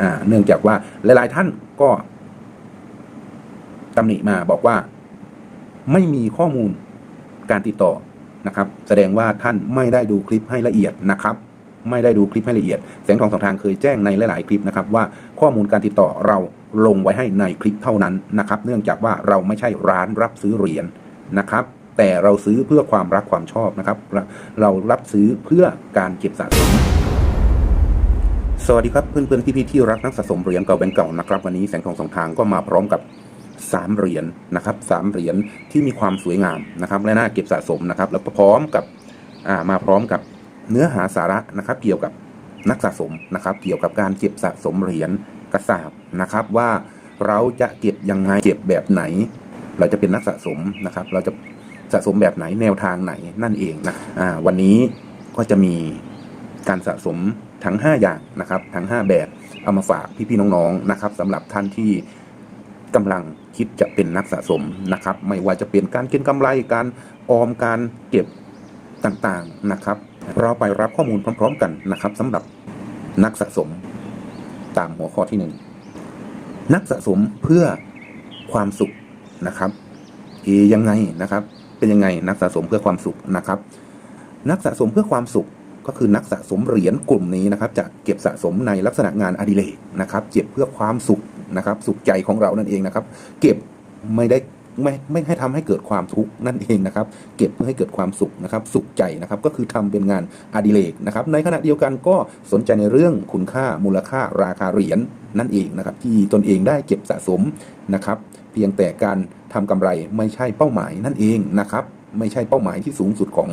อ่าเนื่องจากว่าหลาย ๆ ท่านก็ตำหนิมาบอกว่าไม่มีข้อมูลการติดต่อนะครับ แสดงว่าท่านไม่ได้ดูคลิปให้ละเอียดนะครับ ไม่ได้ดูคลิปให้ละเอียดแสงทองสองทางเคยแจ้งในหลาย ๆ คลิปนะครับ ว่าข้อมูลการติดต่อเราลงไว้ให้ในคลิปเท่านั้นนะครับ เนื่องจากว่าเราไม่ใช่ร้านรับซื้อเหรียญนะครับ แต่เราซื้อเพื่อความรักความชอบนะครับ เราเรารับซื้อเพื่อการเก็บสะสม สวัสดีครับเพื่อนๆพี่ๆที่รักนักสะสมเหรียญเก่าแบงก์เก่านะครับวันนี้แสงทองสองทางก็มาพร้อมกับสามเหรียญนะครับสามเหรียญที่มีความสวยงามนะครับและน่าเก็บสะสมนะครับแล้วก็พร้อมกับมาพร้อมกับเนื้อหาสาระนะครับเกี่ยวกับนักสะสมนะครับเกี่ยวกับการเก็บสะสมเหรียญกระสาบนะครับว่าเราจะเก็บยังไงเก็บแบบไหน เราจะเป็นนักสะสมนะครับเราจะสะสมแบบไหนแนวทางไหนนั่นเองนะวันนี้ก็จะมีการสะสม ทั้ง 5 อย่างนะครับทั้ง 5 แบบเอามาฝากพี่ๆน้องๆนะครับสำหรับท่านที่กำลังคิดจะเป็นนักสะสมนะครับ ไม่ว่าจะเป็นการเก็งกำไรการออมการเก็บต่างๆนะครับ เราไปรับข้อมูลพร้อม ๆ กันนะครับสำหรับนักสะสมตามหัวข้อที่หนึ่งนักสะสมเพื่อความสุขนะครับเอยังไงนะครับ เป็นยังไงนักสะสมเพื่อความสุขนะครับ นักสะสมเพื่อความสุข ก็คือนักสะสมเหรียญกลุ่มนี้นะครับจะเก็บสะสมในลักษณะงานอดิเรกนะครับเก็บเพื่อความสุขนะครับสุขใจของเรานั่นเองนะครับ เก็บไม่ได้ไม่ไม่ให้ทำให้เกิดความทุกข์นั่นเองนะครับ เก็บเพื่อให้เกิดความสุขนะครับ สุขใจนะครับก็คือทำเป็นงานอดิเรกนะครับ ในขณะเดียวกันก็สนใจในเรื่องคุณค่ามูลค่าราคาเหรียญนั่นเองนะครับ ที่ตนเองได้เก็บสะสมนะครับ เพียงแต่การทำกำไรไม่ใช่เป้าหมายนั่นเองนะครับ ไม่ใช่เป้าหมายที่สูงสุดของ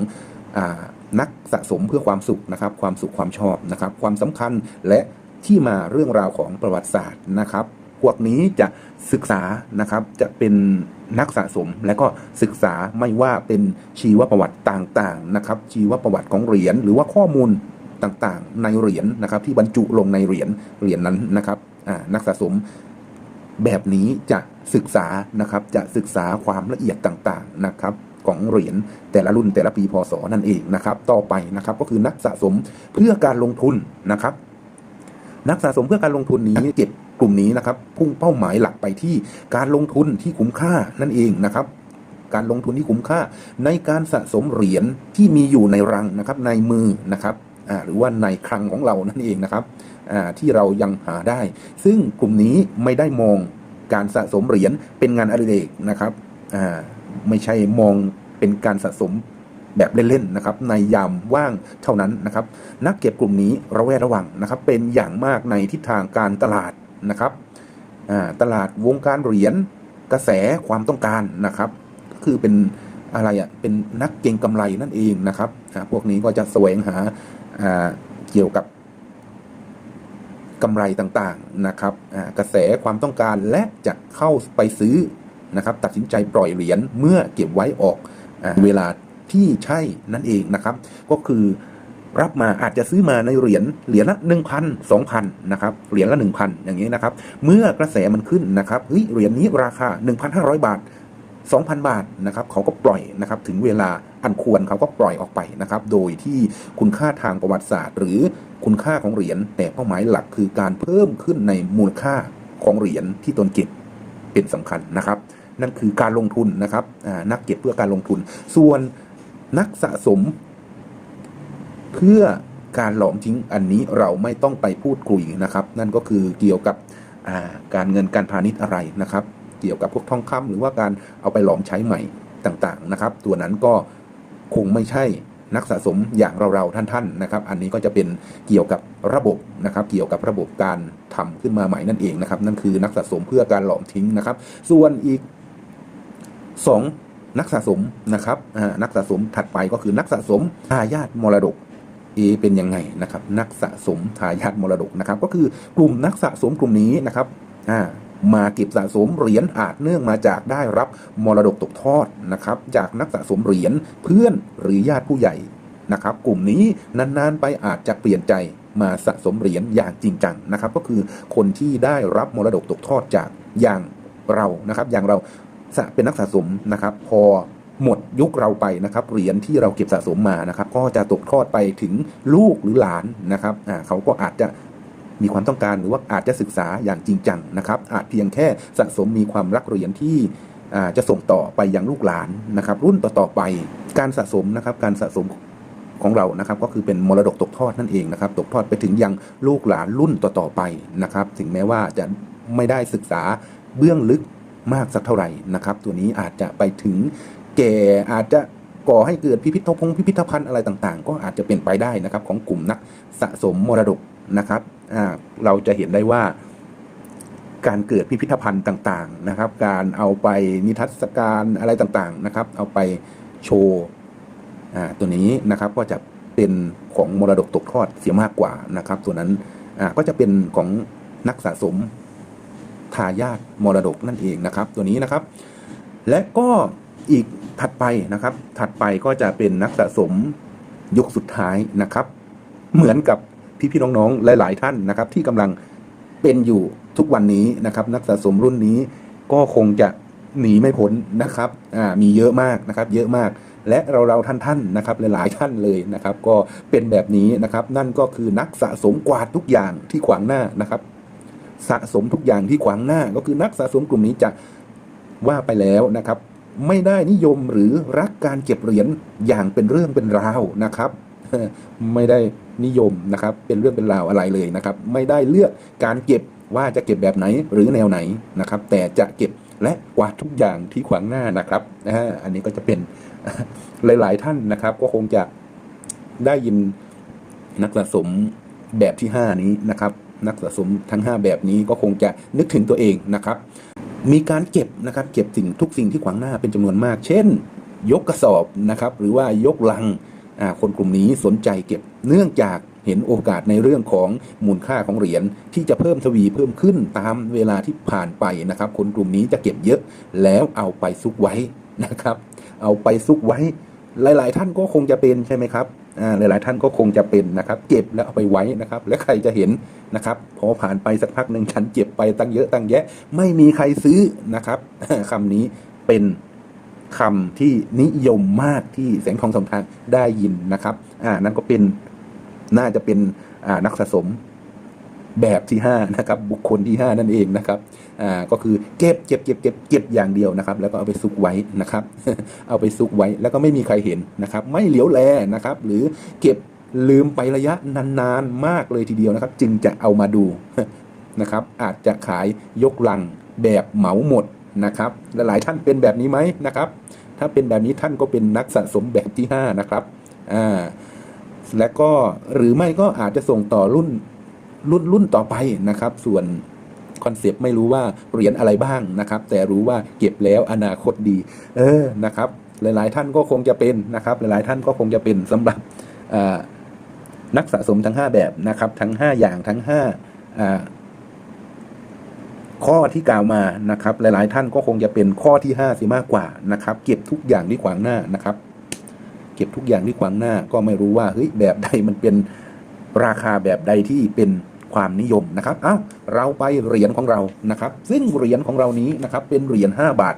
นักสะสมเพื่อความสุขนะครับ ความสุขความชอบนะครับ ความสำคัญและที่มาเรื่องราวของประวัติศาสตร์นะครับ พวกนี้จะศึกษานะครับจะเป็นนักสะสมและก็ศึกษาไม่ว่าเป็นชีวประวัติต่างๆนะครับ ชีวประวัติของเหรียญหรือว่าข้อมูลต่างๆ ในเหรียญนะครับ ที่บรรจุลงในเหรียญเหรียญนั้นนะครับนักสะสมแบบนี้จะศึกษานะครับจะศึกษาความละเอียดต่างๆนะครับ ของเหรียญแต่ละรุ่นแต่ละปีพศนั่นเองนะครับ ต่อไปนะครับก็คือนักสะสมเพื่อการลงทุนนะครับ นักสะสมเพื่อการลงทุนนี้เก็บกลุ่มนี้นะครับ พุ่งเป้าหมายหลักไปที่การลงทุนที่คุ้มค่านั่นเองนะครับการลงทุนที่คุ้มค่าในการสะสมเหรียญที่มีอยู่ในรังนะครับในมือนะครับหรือว่าในคลังของเรานั่นเองนะครับที่เรายังหาได้ ซึ่งกลุ่มนี้ไม่ได้มองการสะสมเหรียญเป็นงานอดิเรกนะครับ ไม่ใช่มองเป็นการสะสมแบบเล่นๆนะครับในยามว่างเท่านั้นนะครับ นักเก็บกลุ่มนี้ระแวดระวังนะครับ เป็นอย่างมากในทิศทางการตลาดนะครับตลาดวงการเหรียญกระแสความต้องการนะครับก็คือเป็นอะไรอะเป็นนักเก็งกำไรนั่นเองนะครับพวกนี้ก็จะแสวงหาเกี่ยวกับกำไรต่างๆนะครับกระแสความต้องการและจะเข้าไปซื้อ นะครับตัดสินใจปล่อยเหรียญเมื่อเก็บไว้ออกเวลาที่ใช่นั่นเองนะครับ ก็คือรับมาอาจจะซื้อมาในเหรียญเหรียญละหนึ่งพันสองพันนะครับเหรียญละหนึ่งพันอย่างนี้นะครับ เมื่อกระแสมันขึ้นนะครับเฮ้ยเหรียญนี้ราคา 1,500 บาท 2,000 บาทนะครับเขาก็ปล่อยนะครับถึงเวลาอันควรเขาก็ปล่อยออกไปนะครับ โดยที่คุณค่าทางประวัติศาสตร์ หรือคุณค่าของเหรียญแต่เป้าหมายหลักคือการเพิ่มขึ้นในมูลค่าของเหรียญที่ตนเก็บเป็นสำคัญนะครับ นั่นคือการลงทุนนะครับนักเก็บเพื่อการลงทุน ส่วนนักสะสม เพื่อการหลอมทิ้งอันนี้เราไม่ต้องไปพูดคุยนะครับ นั่นก็คือเกี่ยวกับการเงินการพาณิชย์อะไรนะครับ เกี่ยวกับพวกทองคำหรือว่าการเอาไปหลอมใช้ใหม่ต่างๆนะครับ ตัวนั้นก็คงไม่ใช่นักสะสมอย่างเราๆท่านๆนะครับ อันนี้ก็จะเป็นเกี่ยวกับระบบนะครับ เกี่ยวกับระบบการทำขึ้นมาใหม่นั่นเองนะครับ นั่นคือนักสะสมเพื่อการหลอมทิ้งนะครับ ส่วนอีก สองนักสะสมนะครับนักสะสมถัดไปก็คือนักสะสมทายาทมรดกเอเป็นยังไงนะครับนักสะสมทายาทมรดกนะครับ ก็คือกลุ่มนักสะสมกลุ่มนี้นะครับมาเก็บสะสมเหรียญอาจเนื่องมาจากได้รับมรดกตกทอดนะครับ จากนักสะสมเหรียญเพื่อนหรือญาติผู้ใหญ่นะครับ กลุ่มนี้นานๆไปอาจจะเปลี่ยนใจมาสะสมเหรียญอย่างจริงจังนะครับ ก็คือคนที่ได้รับมรดกตกทอดจากอย่างเรานะครับ อย่างเรา สะเป็นนักสะสมนะครับ พอหมดยุคเราไปนะครับเหรียญที่เราเก็บสะสมมานะครับ ก็จะตกทอดไปถึงลูกหรือหลานนะครับอ่าเขาก็อาจจะมีความต้องการหรือว่าอาจจะศึกษาอย่างจริงจังนะครับ อาจเพียงแค่สะสมมีความรักเหรียญที่อ่าจะส่งต่อไปยังลูกหลานนะครับ รุ่นต่อๆไปการสะสมนะครับ การสะสมของเรานะครับก็คือเป็นมรดกตกทอดนั่นเองนะครับ ตกทอดไปถึงยังลูกหลานรุ่นต่อๆไปนะครับ ถึงแม้ว่าจะไม่ได้ศึกษาเบื้องลึก มากสักเท่าไหร่นะครับ ตัวนี้อาจจะไปถึงแก่อาจจะก่อให้เกิดพิพิธภัณฑ์พิพิธภัณฑ์อะไรต่างๆ ก็อาจจะเป็นไปได้นะครับของกลุ่มนักสะสมมรดกนะครับเราจะเห็นได้ว่าการเกิดพิพิธภัณฑ์ต่างๆนะครับ การเอาไปนิทรรศการอะไรต่างๆนะครับ เอาไปโชว์ตัวนี้นะครับก็จะเป็นของมรดกตกทอดเสียมากกว่านะครับ ส่วนนั้นก็จะเป็นของนักสะสม ทายาทมรดกนั่นเองนะครับ ตัวนี้นะครับ และก็อีกถัดไปนะครับ ถัดไปก็จะเป็นนักสะสมยุคสุดท้ายนะครับ เหมือนกับพี่ๆน้องๆหลาย ๆ ท่านนะครับ ที่กำลังเป็นอยู่ทุกวันนี้นะครับ นักสะสมรุ่นนี้ก็คงจะหนีไม่พ้นนะครับอ่ามีเยอะมากนะครับ เยอะมากและเราเราท่านท่านนะครับหลายๆท่านเลยนะครับ ก็เป็นแบบนี้นะครับ นั่นก็คือนักสะสมกวาดทุกอย่างที่ขวางหน้านะครับ สะสมทุกอย่างที่ขวางหน้า ก็คือนักสะสมกลุ่มนี้จะว่าไปแล้วนะครับ ไม่ได้นิยมหรือรักการเก็บเหรียญอย่างเป็นเรื่องเป็นราวนะครับ ไม่ได้นิยมนะครับ เป็นเรื่องเป็นราวอะไรเลยนะครับ ไม่ได้เลือกการเก็บว่าจะเก็บแบบไหนหรือแนวไหนนะครับ แต่จะเก็บและกวาดทุกอย่างที่ขวางหน้านะครับอันนี้ก็จะเป็นหลาย ๆ ท่านนะครับ ก็คงจะได้ยินนักสะสมแบบที่ 5 นี้นะครับ นักสะสมทั้ง 5 แบบนี้ก็คงจะนึกถึงตัวเองนะครับ มีการเก็บนะครับเก็บสิ่งทุกสิ่งที่ขวางหน้าเป็นจำนวนมาก เช่น ยกกระสอบนะครับ หรือว่ายกลังคนกลุ่มนี้สนใจเก็บเนื่องจากเห็นโอกาสในเรื่องของมูลค่าของเหรียญที่จะเพิ่มทวีเพิ่มขึ้นตามเวลาที่ผ่านไปนะครับ คนกลุ่มนี้จะเก็บเยอะแล้วเอาไปซุกไว้นะครับ เอาไปซุกไว้ หลาย ๆ ท่านก็คงจะเป็นใช่ไหมครับ หลายๆท่านก็คงจะเป็นนะครับเก็บแล้วเอาไปไว้นะครับ และใครจะเห็นนะครับพอผ่านไปสักพักหนึ่งฉันเจ็บไปตั้งเยอะตั้งแยะ ไม่มีใครซื้อนะครับคำนี้เป็นคำที่นิยมมากที่แสงทองสองทางได้ยินนะครับอ่านั่นก็เป็นน่าจะเป็นนักสะสม แบบที่ห้านะครับบุคคลที่ห้านั่นเองนะครับอ่าก็คือเก็บเก็บเก็บเก็บเก็บอย่างเดียวนะครับ แล้วก็เอาไปซุกไว้นะครับ เอาไปซุกไว้แล้วก็ไม่มีใครเห็นนะครับ ไม่เหลียวแลนะครับ หรือเก็บลืมไประยะนานๆมากเลยทีเดียวนะครับ จึงจะเอามาดูนะครับ อาจจะขายยกลังแบบเหมาหมดนะครับและหลายท่านเป็นแบบนี้ไหมนะครับ ถ้าเป็นแบบนี้ท่านก็เป็นนักสะสมแบบที่ห้านะครับอ่าและก็หรือไม่ก็อาจจะส่งต่อรุ่น รุ่นรุ่นต่อไปนะครับ ส่วนคอนเซปต์ไม่รู้ว่าเหรียญอะไรบ้างนะครับ แต่รู้ว่าเก็บแล้วอนาคตดี เออนะครับ หลายๆ ท่านก็คงจะเป็นนะครับ หลายๆ ท่านก็คงจะเป็นสำหรับนักสะสมทั้ง 5 แบบนะครับ ทั้ง 5 อย่างทั้ง5อ่าข้อที่กล่าวมานะครับ หลาย ๆ ท่านก็คงจะเป็นข้อที่5สิมากกว่านะครับ เก็บทุกอย่างที่ขวางหน้านะครับ เก็บทุกอย่างที่ขวางหน้า ก็ไม่รู้ว่าเฮ้ยแบบใดมันเป็นราคาแบบใดที่เป็น ความนิยมนะครับเอ้าเราไปเหรียญของเรานะครับ ซึ่งเหรียญของเรานี้นะครับเป็นเหรียญ5บาท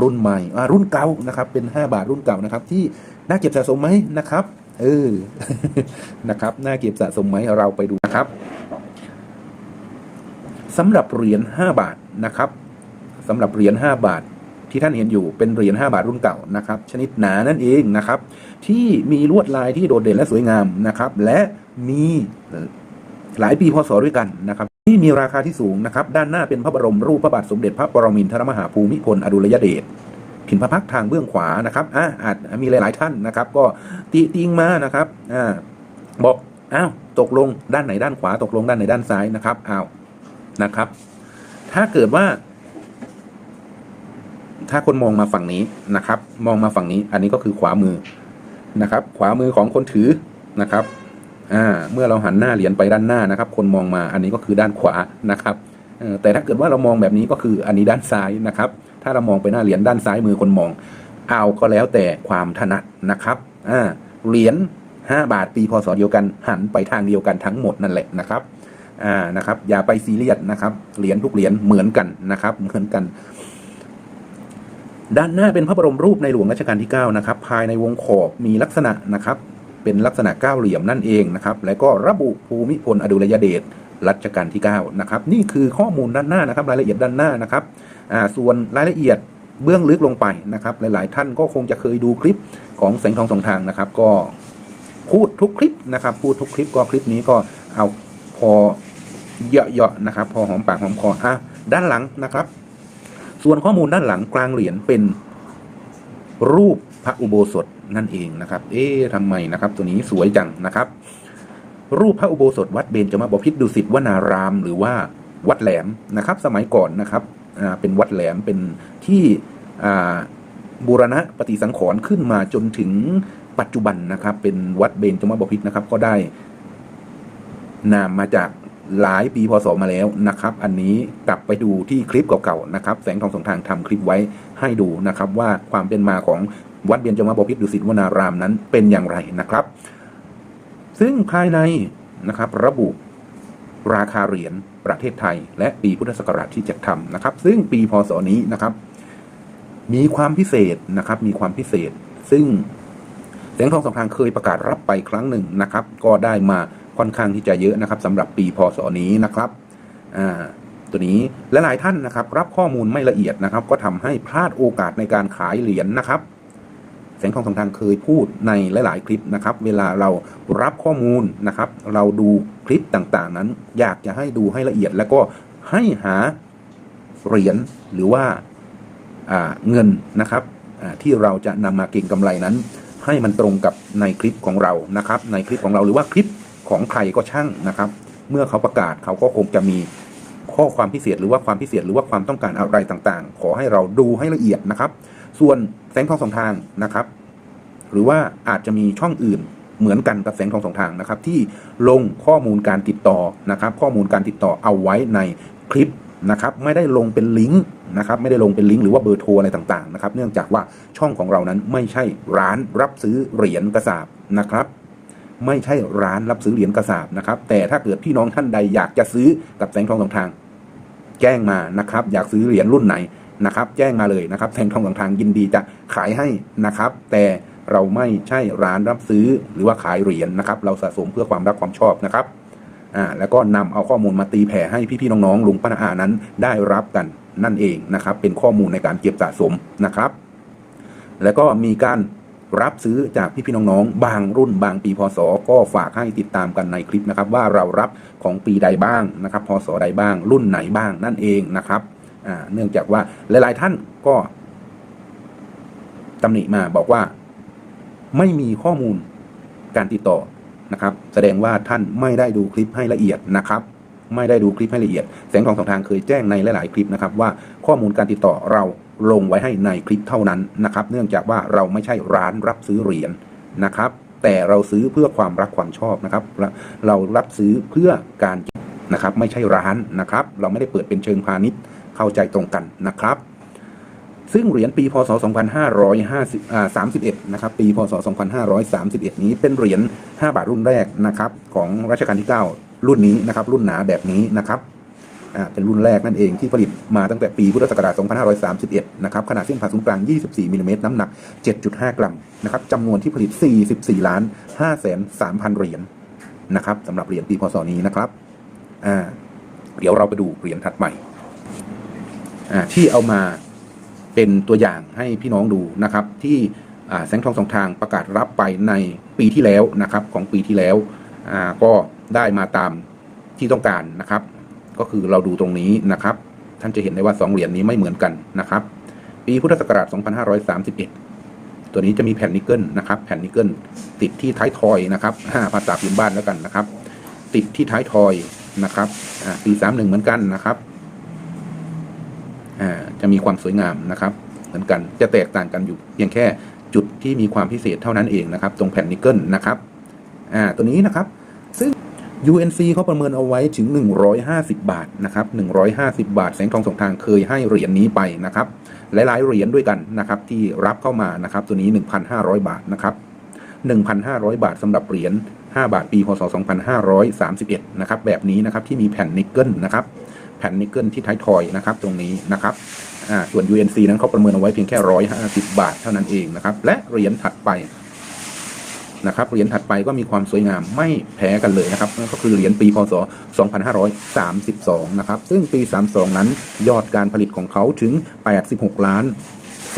รุ่นใหม่รุ่นเก่านะครับ เป็น 5 บาทรุ่นเก่านะครับ ที่น่าเก็บสะสมไหมนะครับเออนะครับน่าเก็บสะสมไหมเราไปดูนะครับสำหรับเหรียญ5บาทนะครับสำหรับเหรียญ5บาทที่ท่านเห็นอยู่เป็นเหรียญ5บาทรุ่นเก่านะครับ ชนิดหนานั่นเองนะครับ ที่มีลวดลายที่โดดเด่นและสวยงามนะครับ และมี หลายปีพศด้วยกันนะครับที่มีราคาที่สูงนะครับด้านหน้าเป็นพระบรมรูปพระบาทสมเด็จพระปรมินทรมหาภูมิพลอดุลยเดชผินพระพักทางเบื้องขวานะครับอ่าอาจมีหลาย ๆ ท่านนะครับ ก็ติติงมานะครับอ่าบอกอ้าวตกลงด้านไหนด้านขวาตกลงด้านไหนด้านซ้ายนะครับอ้าวนะครับ ถ้าเกิดว่า ถ้าคนมองมาฝั่งนี้นะครับ มองมาฝั่งนี้ อันนี้ก็คือขวามือนะครับ ขวามือของคนถือนะครับ เมื่อเราหันหน้าเหรียญไปด้านหน้านะครับ คนมองมาอันนี้ก็คือด้านขวานะครับแต่ถ้าเกิดว่าเรามองแบบนี้ก็คืออันนี้ด้านซ้ายนะครับ ถ้าเรามองไปหน้าเหรียญด้านซ้ายมือคนมอง เอาก็แล้วแต่ความถนัดนะครับเหรียญห้าบาทปีพศเดียวกันหันไปทางเดียวกันทั้งหมดนั่นแหละนะครับอ่านะครับ อย่าไปซีเรียสนะครับเหรียญทุกเหรียญเหมือนกันนะครับ เหมือนกัน ด้านหน้าเป็นพระบรมรูปในหลวงรัชกาลที่ 9 นะครับ ภายในวงขอบมีลักษณะนะครับ เป็นลักษณะเก้าเหลี่ยมนั่นเองนะครับ แล้วก็ระบุภูมิพลอดุลยเดชรัชกาลที่9นะครับนี่คือข้อมูลด้านหน้านะครับ รายละเอียดด้านหน้านะครับส่วนรายละเอียดเบื้องลึกลงไปนะครับ หลาย ๆ ท่านก็คงจะเคยดูคลิปของแสงทองสองทางนะครับ ก็พูดทุกคลิปนะครับ พูดทุกคลิปก็คลิปนี้ก็เอาพอเยอะๆนะครับ พอหอมปากหอมคออะด้านหลังนะครับ ส่วนข้อมูลด้านหลังกลางเหรียญเป็นรูป พระอุโบสถนั่นเองนะครับ เอ๊ะทำไมนะครับ ตัวนี้สวยจังนะครับ รูปพระอุโบสถวัดเบญจมาบพิตรดุสิตวนาราม หรือว่าวัดแหลมนะครับ สมัยก่อนนะครับเป็นวัดแหลมเป็นที่บูรณะปฏิสังขรณ์ขึ้นมาจนถึงปัจจุบันนะครับ เป็นวัดเบญจมาบพิตรนะครับ ก็ได้ นามมาจากหลายปีพศมาแล้วนะครับ อันนี้กลับไปดูที่คลิปเก่าๆนะครับ แสงทองสองทางทำคลิปไว้ให้ดูนะครับ ว่าความเป็นมาของ วัดเบญจมาบพิตรดุสิตวนารามนั้นเป็นอย่างไรนะครับ ซึ่งภายในนะครับระบุราคาเหรียญประเทศไทย และปีพุทธศักราชที่จะทำนะครับ ซึ่งปีพศนี้นะครับ มีความพิเศษนะครับ มีความพิเศษ ซึ่งแสงทองสองทางเคยประกาศรับไปครั้งหนึ่งนะครับ ก็ได้มาค่อนข้างที่จะเยอะนะครับสำหรับปีพศนี้นะครับอ่าตัวนี้และหลายท่านนะครับรับข้อมูลไม่ละเอียดนะครับ ก็ทำให้พลาดโอกาสในการขายเหรียญนะครับ สงทองสองทางเคยพูดในหลาย ๆ คลิปนะครับ เวลาเรารับข้อมูลนะครับ เราดูคลิปต่าง ๆ นั้น อยากจะให้ดูให้ละเอียด แล้วก็ให้หาเหรียญหรือว่าเงินนะครับที่เราจะนำมาเก็งกำไรนั้น ให้มันตรงกับในคลิปของเรานะครับ ในคลิปของเราหรือว่าคลิปของใครก็ช่างนะครับ เมื่อเขาประกาศเขาก็คงจะมีข้อความพิเศษหรือว่าความพิเศษหรือว่าความต้องการอะไรต่างๆ ขอให้เราดูให้ละเอียดนะครับ ส่วนแสงทองสองทางนะครับ หรือว่าอาจจะมีช่องอื่นเหมือนกันกับแสงทองสองทางนะครับ ที่ลงข้อมูลการติดต่อนะครับ ข้อมูลการติดต่อเอาไว้ในคลิปนะครับ ไม่ได้ลงเป็นลิงก์นะครับ ไม่ได้ลงเป็นลิงก์หรือว่าเบอร์โทรอะไรต่างๆนะครับ เนื่องจากว่าช่องของเรานั้นไม่ใช่ร้านรับซื้อเหรียญกระสาบนะครับไม่ใช่ร้านรับซื้อเหรียญกระสาบนะครับ แต่ถ้าเกิดพี่น้องท่านใดอยากจะซื้อกับแสงทองสองทาง แจ้งมานะครับ อยากซื้อเหรียญรุ่นไหน นะครับ แจ้งมาเลยนะครับแสงทองสองทางยินดีจะขายให้นะครับ แต่เราไม่ใช่ร้านรับซื้อหรือว่าขายเหรียญนะครับ เราสะสมเพื่อความรักความชอบนะครับอ่าแล้วก็นำเอาข้อมูลมาตีแผ่ให้พี่ๆน้องๆลุงป้าน้าอานั้นได้รับกันนั่นเองนะครับ เป็นข้อมูลในการเก็บสะสมนะครับ แล้วก็มีการรับซื้อจากพี่ๆน้องๆ บางรุ่นบางปีพศก็ฝากให้ติดตามกันในคลิปนะครับ ว่าเรารับของปีใดบ้างนะครับ พศใดบ้างรุ่นไหนบ้างนั่นเองนะครับ เนื่องจากว่าหลาย ๆ ท่านก็ตำหนิมาบอกว่าไม่มีข้อมูลการติดต่อนะครับ แสดงว่าท่านไม่ได้ดูคลิปให้ละเอียดนะครับ ไม่ได้ดูคลิปให้ละเอียด แสงทองสองทางเคยแจ้งในหลาย ๆ คลิปนะครับ ว่าข้อมูลการติดต่อเราลงไว้ให้ในคลิปเท่านั้นนะครับ เนื่องจากว่าเราไม่ใช่ร้านรับซื้อเหรียญนะครับ แต่เราซื้อเพื่อความรักความชอบนะครับเราเรารับซื้อเพื่อการนะครับ ไม่ใช่ร้านนะครับ เราไม่ได้เปิดเป็นเชิงพาณิชย์ เข้าใจตรงกันนะครับ ซึ่งเหรียญปีพศ 2531 นะครับ ปีพศ 2531 นี้เป็นเหรียญ 5 บาทรุ่นแรกนะครับ ของรัชกาลที่ 9 รุ่นนี้นะครับ รุ่นหนาแบบนี้นะครับเป็นรุ่นแรกนั่นเองที่ผลิตมาตั้งแต่ปีพุทธศักราช 2531 นะครับ ขนาดเส้นผ่าศูนย์กลาง 24 มิลลิเมตร น้ำหนัก 7.5 กรัม นะครับจำนวนที่ผลิต 44 ล้าน5แสน3,000 เหรียญ นะครับสำหรับเหรียญปีพศนี้นะครับ อ่า เดี๋ยวเราไปดูเหรียญถัดใหม่ ที่เอามาเป็นตัวอย่างให้พี่น้องดูนะครับ ที่แสงทองสองทางประกาศรับไปในปีที่แล้วนะครับของปีที่แล้วก็ได้มาตามที่ต้องการนะครับ ก็คือเราดูตรงนี้นะครับ ท่านจะเห็นได้ว่าสองเหรียญนี้ไม่เหมือนกันนะครับ ปีพุทธศักราช 2531 ตัวนี้จะมีแผ่นนิกเกิลนะครับ แผ่นนิกเกิลติดที่ท้ายทอยนะครับห้าภาษาพื้นบ้านแล้วกันนะครับ ติดที่ท้ายทอยนะครับอ่าปี31เหมือนกันนะครับ จะมีความสวยงามนะครับ เหมือนกันจะแตกต่างกันอยู่เพียงแค่จุดที่มีความพิเศษเท่านั้นเองนะครับ ตรงแผ่นนิกเกิลนะครับตัวนี้นะครับ ซึ่ง UNC เขาประเมินเอาไว้ถึง 150 บาทนะครับ150 บาท แสงทองสองทางเคยให้เหรียญนี้ไปนะครับ หลายๆเหรียญด้วยกันนะครับ ที่รับเข้ามานะครับ ตัวนี้ 1,500 บาทนะครับ1,500 บาทสำหรับเหรียญ5บาทปีพศ2531นะครับแบบนี้นะครับที่มีแผ่นนิกเกิลนะครับ ผ่นนิกเกิลที่ท้ายทอยนะครับตรงนี้นะครับส่วน UNC นั้นเขาประเมินเอาไว้เพียงแค่ 150 บาทเท่านั้นเองนะครับ และเหรียญถัดไปนะครับเหรียญถัดไปก็มีความสวยงามไม่แพ้กันเลยนะครับนั่นก็คือเหรียญปีพศ 2532 นะครับ ซึ่งปี 32 นั้นยอดการผลิตของเขาถึง 86 ล้าน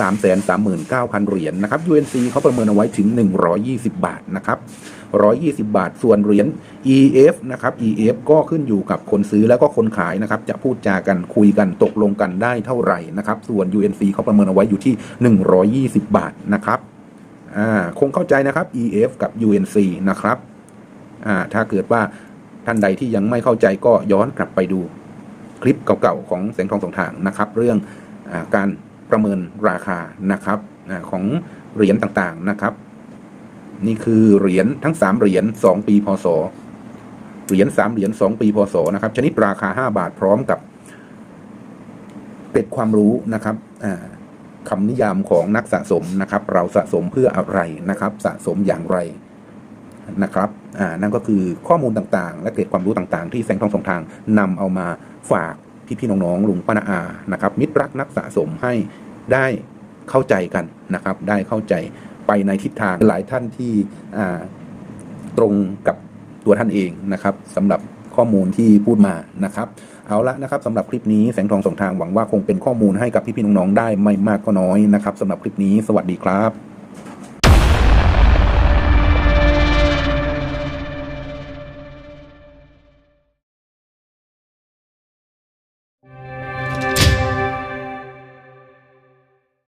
339,000 เหรียญนะครับ UNC เขาประเมินเอาไว้ถึง 120 บาทนะครับ 120 บาท ส่วนเหรียญ EF นะครับ EF ก็ขึ้นอยู่กับคนซื้อแล้วก็คนขายนะครับ จะพูดจากันคุยกันตกลงกันได้เท่าไหร่นะครับ ส่วน UNC เขาประเมินเอาไว้อยู่ที่ 120 บาทนะครับอ่าคงเข้าใจนะครับ EF กับ UNC นะครับอ่าถ้าเกิดว่าท่านใดที่ยังไม่เข้าใจก็ย้อนกลับไปดูคลิปเก่าๆของแสงทองสองทางนะครับ เรื่องอการประเมินราคานะครับอของเหรียญต่างๆนะครับ นี่คือเหรียญทั้งสามเหรียญสองปีพศเหรียญสามเหรียญสองปีพศนะครับ ชนิดราคาห้าบาทพร้อมกับเกร็ดความรู้นะครับอ่าคำนิยามของนักสะสมนะครับ เราสะสมเพื่ออะไรนะครับ สะสมอย่างไรนะครับนั่นก็คือข้อมูลต่างๆ และเกร็ดความรู้ต่างๆ ที่แสงทองสองทางนำเอามาฝากพี่ๆน้องๆลุงป้านาอานะครับ มิตรรักนักสะสมให้ได้เข้าใจกันนะครับ ได้เข้าใจ ไปในทิศทางหลายท่านที่ตรงกับตัวท่านเองนะครับสำหรับข้อมูลที่พูดมานะครับเอาละนะครับสำหรับคลิปนี้แสงทองสองทางหวังว่าคงเป็นข้อมูลให้กับพี่ๆน้องๆได้ไม่มากก็น้อยนะครับสำหรับคลิปนี้สวัสดีครับ